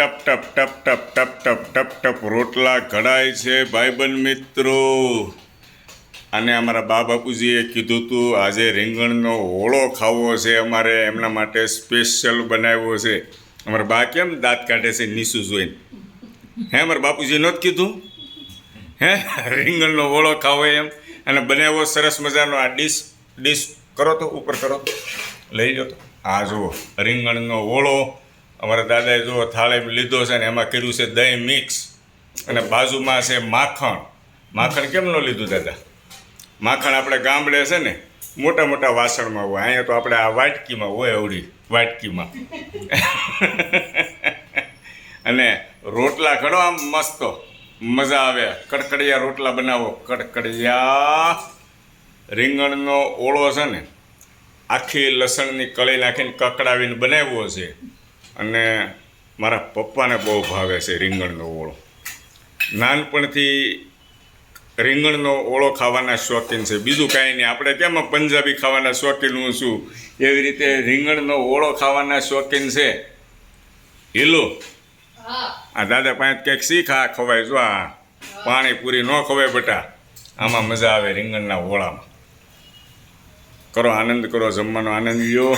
ટપ ટપ ટપ ટપ ટપ ટપ ટપ ટપ, રોટલા ઘડાય છે ભાઈબંધ મિત્રો. અને અમારા બા બાપુજીએ કીધું હતું આજે રીંગણનો ઓળો ખાવો છે અમારે, એમના માટે સ્પેશિયલ બનાવ્યો છે. અમારા બા કેમ દાંત કાઢે છે નીસું જોઈને? હે, અમારા બાપુજી નહોતું કીધું? હે, રીંગણનો ઓળો ખાવો એમ. અને બનાવ્યો સરસ મજાનો આ ડીશ ડીશ કરો તો, ઉપર કરો. લઈ લો આ જુઓ, રીંગણનો ઓળો અમારા દાદાએ જો થાળી લીધો છે ને એમાં કર્યું છે દહીં મિક્સ. અને બાજુમાં છે માખણ. માખણ કેમ ન લીધું દાદા? માખણ આપણે ગામડે છે ને, મોટા મોટા વાસણમાં હોય. અહીંયા તો આપણે આ વાટકીમાં હોય અવડી વાટકીમાં. અને રોટલા ઘડો આમ મસ્ત. મજા આવે. કડકડિયા રોટલા બનાવો. કડકડિયા. રીંગણનો ઓળો છે ને, આખી લસણની કળી નાખીને કકડાવીને બનાવ્યો છે. અને મારા પપ્પાને બહુ ભાવે છે રીંગણનો ઓળો. નાનપણથી રીંગણનો ઓળો ખાવાના શોખીન છે. બીજું કાંઈ નહીં. આપણે તેમાં પંજાબી ખાવાના શોખીન હું છું? એવી રીતે રીંગણનો ઓળો ખાવાના શોખીન છે. હિલો? આ દાદા પાંચ કંઈક શીખા ખવાય. જો આ પાણીપુરી ન ખવાય બેટા. આમાં મજા આવે રીંગણના ઓળામાં. કરો આનંદ કરો જમવાનો આનંદ લ્યો.